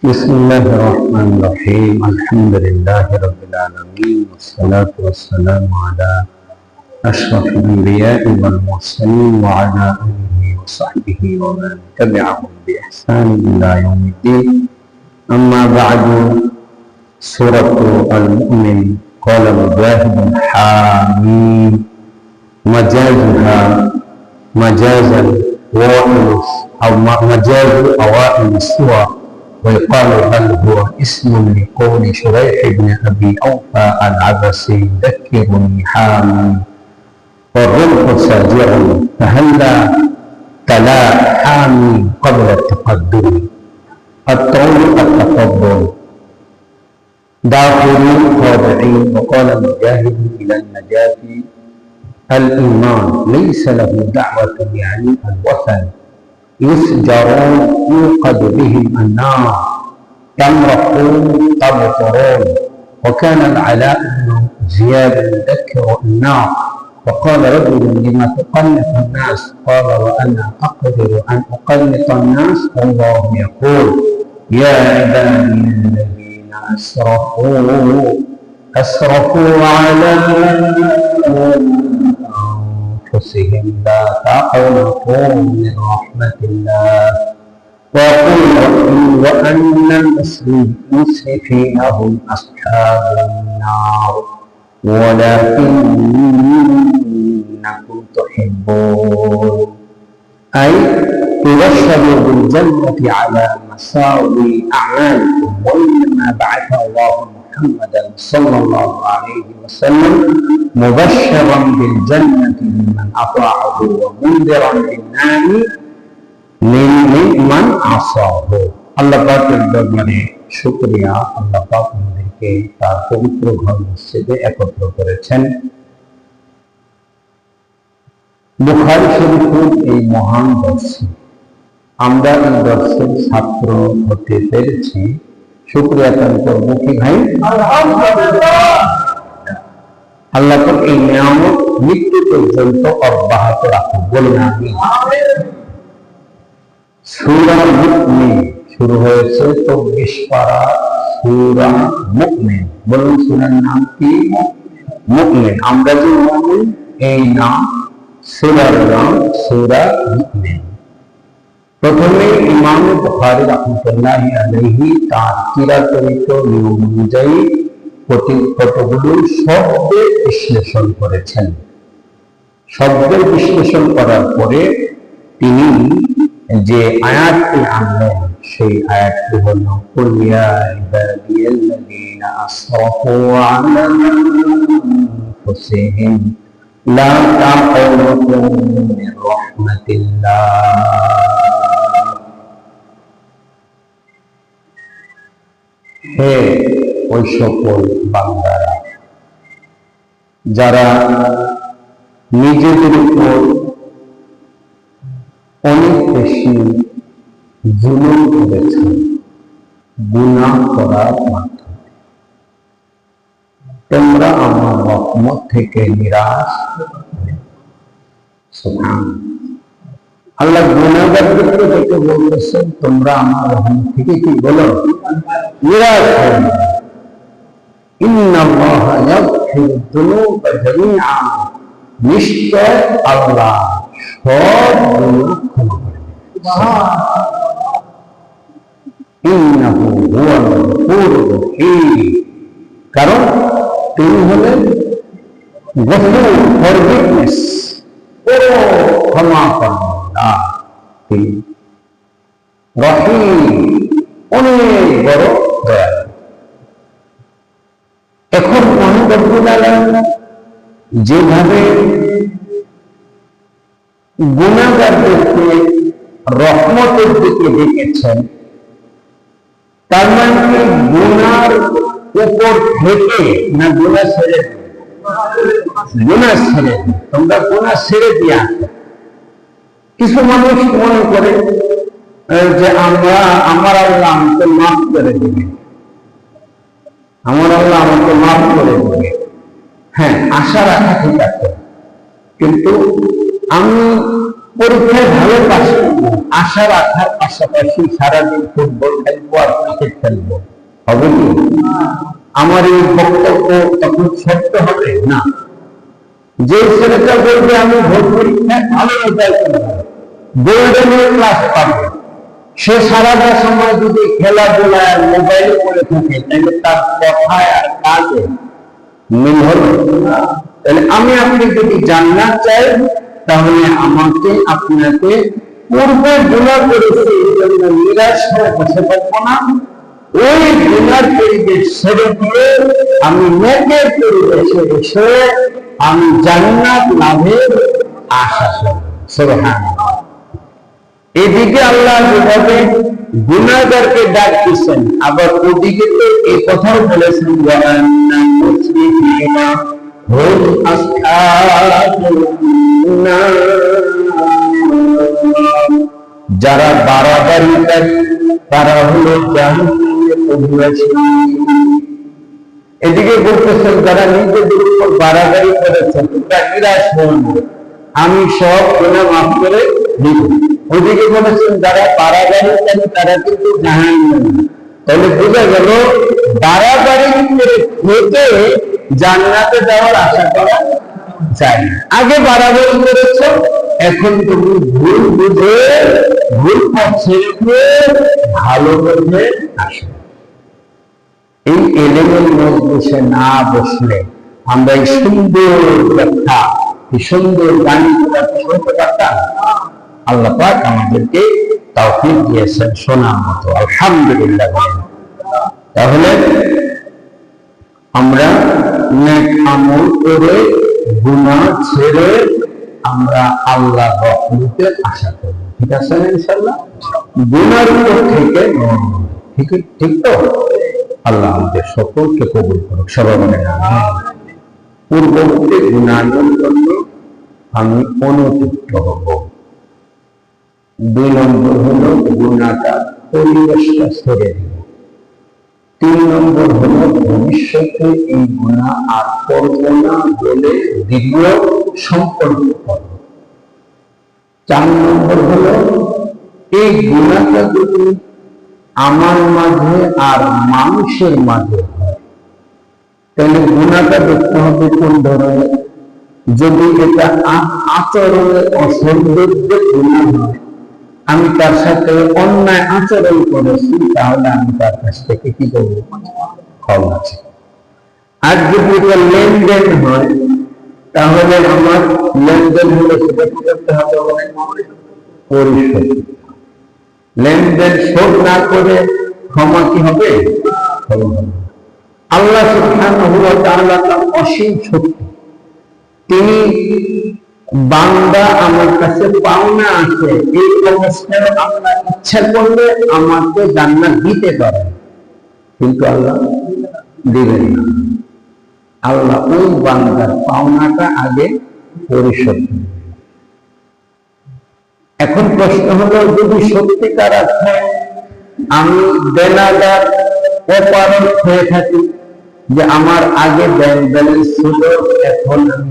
بسم الله الرحمن الرحيم. الحمد لله رب العالمين والصلاة والسلام على أشرف الأنبياء والمرسلين وعلى آله وصحبه ومن تبعهم بإحسان إلى يوم الدين. أما بعد سورة المؤمن قال مجاهد حاميم. مجازها مجاز الوائل أو مجاز أوائل السور ويقال بل هو اسم لقول شريح بن أبي أوفى العبسي ذكرني حامي والرمح ساجع فهلا تلا حامي قبل التقدم؟ الطول التفضل. داخلين خاضعين وقال مجاهد إلى النجاة الإيمان ليس له دعوة يعني الوثن. يسجرون يوقد بهم النار. يمرقون تبطرون وكان العلاء بن زياد يذكر النار. فقال رجل لما تقنط الناس؟ قال وأنا أقدر أن أقنط الناس؟ والله يقول يا عبادي الذين أسرفوا. أسرفوا على أنفسهم لا تقنطوا من رحمة الله. وقل ربي وأن المسرفين هم أصحاب النار. ولكنكم تحبون. أي تبشروا بالجنة على مساوي أعمالكم وإنما بعث الله محمدا صلى الله عليه وسلم مبشرا بالجنة لمن أطاعه ومنذرا بالنار من عصاه আল্লাহ পাকের দরবারে শুকরিয়া আল্লাহ পাক আমাদেরকে তার পবিত্র ঘর মসজিদে একত্র করেছেন বুখারি শরীফের এই মহান দর্শে আমরা এই দর্শের ছাত্র হতে পেরেছি শুক্রিয়া তান করব কি ভাই আল্লাহ তো এই নিয়ামত মৃত্যু পর্যন্ত অব্যাহত রাখুন বলুন আমি সুরা মুকমিন শুরু হয়েছে চব্বিশ পারা সুরা মুকমিন বলুন সুরার নাম কি মুকমিন আমরা যে মুকমিন এই নাম সুরার নাম সুরা মুকমিন প্রথমে ইমাম বুখারী রহমতুল্লাহ আলাইহি তার চিরাচরিত নিয়ম অনুযায়ী কতগুলো শব্দের বিশ্লেষণ করেছেন। শব্দের বিশ্লেষণ করার পরে তিনি যে আয়াতটি আনলেন, সেই আয়াতটি হল কুলিয়া ইবাদিয়াল্লাযীনা আসরাফু আনফুসিহিম, লা তাকুনতু মির রাহমাতিল্লাহ। হে ওই সকল বান্দারা, যারা নিজেদের উপর অনেক বেশি জুলুম করেছেন গুণা করার মাধ্যমে। তোমরা আমার রহমত থেকে নিরাশ আল্লাহ গুণাগারদেরকে দেখে বলতেছেন তোমরা আমার রহমত থেকে কি বলো নিরাশ হয় না ইন্নাল্লাহ ইয়াগফিরু যুনুবা জামিআ নিশ্চয় আল্লাহ সব গুনাহ ক্ষমা করে ইন্নাহু হুয়াল গফুরুর রহিম কারণ তিনি হলেন গফুর ফরগিভনেস ও ক্ষমা করনা তিনি রহিম অনেক বড় দয়ালু এখন যেভাবে গুণাগারদেরকে রহমতের দিকে ডেকেছেন তার মানে কি গুনার উপর থেকে, না গুণা ছেড়ে গুণা ছেড়ে তোমরা গুণা ছেড়ে দিয়া কিছু মানুষ মনে করে যে আমরা, আমার আল্লাহ আমাকে মাফ করে দিবে। আমার আল্লাহ আমাকে মাফ করে দিবে। হ্যাঁ আশা রাখা ঠিক আছে। কিন্তু আমি পরীক্ষায় ভালো পাশ করব, আশা রাখার পাশাপাশি সারাদিন ফুটবল খেলব আর ক্রিকেট খেলব। হবে কি? আমার এই বক্তব্য তখন সত্য হবে? না। যে ছেলেটা বলবে, আমি ভোট পরীক্ষায় ভালো রেজাল্ট করব। গোল্ডেন ক্লাস পাবো। সে সারাটা সময় যদি খেলাধুলায় মোবাইল করে থাকে, তাহলে তার কথায় আর কাজে মিল হলো তাহলে আমি আপনি যদি জান্নাত চাই, তাহলে আমাকে, আপনাকে পূর্বে গুণা করেছি, এই জন্য নিরাশ হয়ে বসে থাকব না। ওই গুণার পরিবেশ ছেড়ে দিয়ে আমি নেকের পরিবেশে এসে আমি জান্নাত লাভের আশা করি সুবহানাল্লাহ। এদিকে আল্লাহ যেভাবে গুণাগারকে ডাক দিচ্ছেন আবার ওদিকে তো এই কথাও বলেছেন যারা বাড়াবাড়িকারী তারা হলো এদিকে বলতেছেন, যারা নিজেদের উপর বাড়াবাড়ি করেছেন আমি সব গুণা মাফ করে দিব। ওদিকে বলেছেন, যারা বাড়াবাড়ি করেন তারা কিন্তু তাহলে বোঝা গেল, বাড়াবাড়ি করে খেতে জান্নাতে যাওয়ার আশা করা যায় আগে বাড়াবাড়ি করেছ, এখন তুমি ভুল বুঝে, ভুল পথ ছেড়ে ভালো পথে আসো। এই এলেমের মজলিসে না বসলে আমরা এই সুন্দর ব্যাখ্যা, এই সুন্দর গানগুলো শুনতে পারতাম? আল্লাহ পাক আমাদেরকে তৌফিক দিয়েছেন শোনার মতো। আলহামদুলিল্লাহ। তাহলে আমরা নেক আমল করে, গুনাহ ছেড়ে আমরা আল্লাহ রহমতের আশা করি। ঠিক আছে ইনশাআল্লাহ? গুনার উপর থেকে ঠিক ঠিক তো? আল্লাহ আমাদের সকলকে কবুল করুক। সবাই মনে পূর্ববর্তী গুণানোর জন্য আমি অনুযুক্ত হব। দুই হলো গুণাটা পরিবেশটা ছেড়ে তিন নম্বর হলো ভবিষ্যতে এই গুণা আর করব না বলে সম্পর্ক চার নম্বর হলো এই গুণাটা যদি আমার মাঝে আর মানুষের মাঝে তাহলে গুণাটা দেখতে হবে কোন ধরনের? যদি এটা আ- আচরণের অসৌন্দর্য গুণা হয় আমি তার সাথে অন্যায় আচরণ করেছি, তাহলে আমি তার কাছ থেকে কি করব? ক্ষমা আছে। আর যদি লেনদেন হয়, তাহলে আমার লেনদেন হলে সেটা করতে হবে? পরিশোধ। লেনদেন শোধ না করে ক্ষমা কি হবে? আল্লাহ তার অসীম শক্তি। তিনি বান্দা আমার কাছে পাওনা আছে, এই অবস্থায় আল্লাহ ইচ্ছা করলে আমাকে জান্নাত দিতে পারে কিন্তু আল্লাহ দিবেন না আল্লাহ ওই বান্দার পাওনাটা আগে পরিশোধ। এখন প্রশ্ন হলো, যদি সত্যিকার অর্থে আমি দেনাদার অপারক হয়ে থাকি যে আমার আগে ব্যাংক ব্যালেন্স ছিল, এখন আমি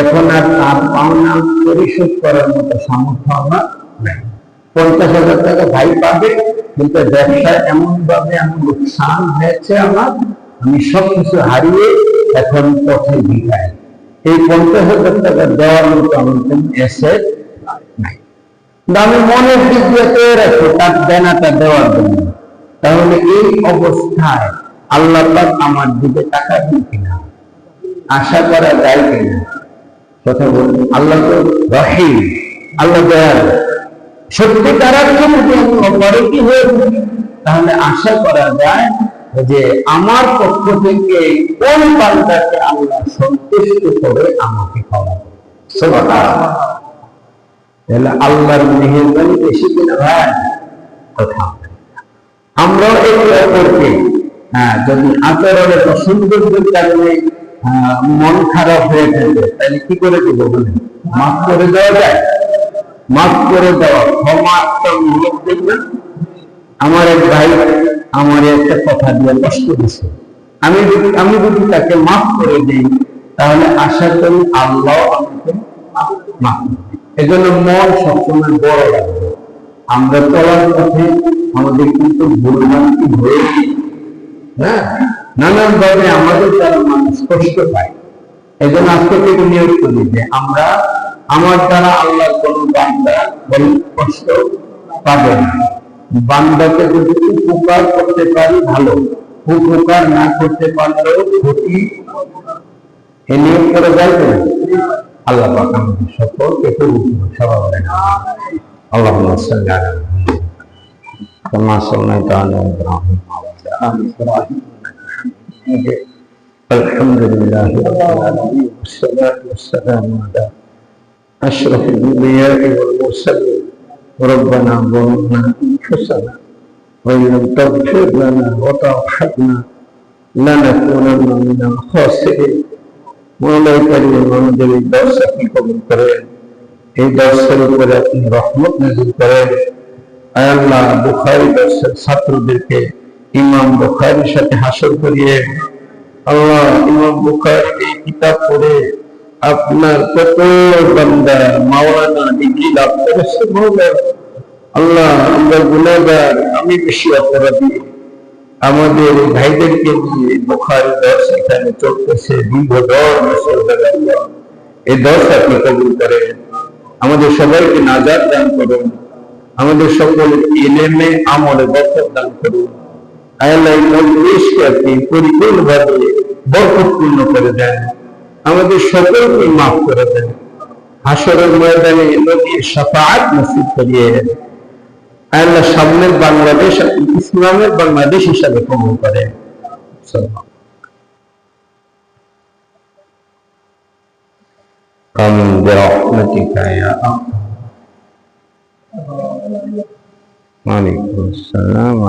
এখন আর তার পাওনা পরিশোধ করার মতো সামর্থ্য আমার নাই। পঞ্চাশ হাজার টাকা ভাই পাবে, কিন্তু ব্যবসায় এমন ভাবে এমন লোকসান হয়েছে আমার, আমি সব কিছু হারিয়ে এখন পথে ভিড়াই এই পঞ্চাশ হাজার টাকা দেওয়ার মতো আমার কোনো এসেট নাই। আমি মনের দিক দিয়ে রাখি, তার দেনাটা দেওয়ার জন্য। তাহলে এই অবস্থায় আল্লাহ আমার দিকে টাকা দিন কিনা? আশা করা যায় কিনা? কথা বলুন, আল্লাহ তো রহিম, আল্লাহ সত্যি তারা যদি আমি অপরাধী হয়ে তাহলে আশা করা যায় যে আমার পক্ষ থেকে কোন বান্দাকে আল্লাহ সন্তুষ্ট করে আমাকে সুবহানাল্লাহ। তাহলে আল্লাহর মেহেরবানি বেশি কিনা ভাই কথা অপরকে। হ্যাঁ যদি আচরণের অসৌন্দর্যের কারণে মন খারাপ হয়ে থাকে, তাহলে কি করে দেব বলেন? মাফ করে দেওয়া যায়? মাফ করে দেওয়া। ক্ষমা দেখবেন আমার এক ভাই আমার একটা কথা দিয়ে কষ্ট দিছে। আমি যদি আমি যদি তাকে মাফ করে দিই, তাহলে আশা করি আল্লাহ আমাকে মাফ এজন্য মন সবসময় বড় রাখবে। আমরা চলার পথে আমাদের কিন্তু ভুলভ্রান্তি হয়ে হ্যাঁ? নানান ভাবে আমাদের দ্বারা মানুষ কষ্ট পায়। এই জন্য আজকে থেকে নিয়োগ করি যে আমরা আমার দ্বারা আল্লাহ কোন বান্দা বল কষ্ট পাবে না। বান্দাকে যদি উপকার করতে পারি, ভালো। উপকার না করতে পারলেও ক্ষতি এ নিয়োগ করে যায় তো? আল্লাহ পাক আমাদের সকলকে কবুল। সবাই আল্লাহ كما صليت على ابراهيم وعلى ال ابراهيم إنك حميد الحمد لله رب العالمين والصلاه والسلام على اشرف الانبياء والمرسلين ربنا ظلمنا انفسنا وان لم تغفر لنا وترحمنا لنكونن من الخاسرين مولاي كريم আমাদের এই দর্শককে কবুল করেন এই দর্শের উপরে আপনি রহমত নাজিল করেন আয় আল্লাহ বুখারি ছাত্রদেরকে, ইমাম বুখারির সাথে হাসর করিয়ে, আল্লাহ ইমাম বুখারি এই কিতাব পড়ে আপনার কত বান্দা মাওলানা ডিগ্রি লাভ করেছে আল্লাহ আমরা গুণাগার আমি বেশি অপরাধী। আমাদের ভাইদেরকে নিয়ে বুখারি দর্শ এখানে চলতেছে, দীর্ঘ দশ এই দর্শ আপনি কবুল করেন। আমাদের সবাইকে নাজার দান করুন। আমাদের সকল এলেমে আমলে বরকত দান করুন আল্লাহ এই মজলিসকে আপনি পরিপূর্ণভাবে বরকতপূর্ণ করে দেন আমাদের সকলকে মাফ করে দেন হাসরের ময়দানে নবীর শাফাআত নসিব করিয়ে আল্লাহ সামনের বাংলাদেশ আপনি ইসলামের বাংলাদেশ হিসাবে কবুল করেন آمين برحمتك يا أرحم Waalaikumsalam.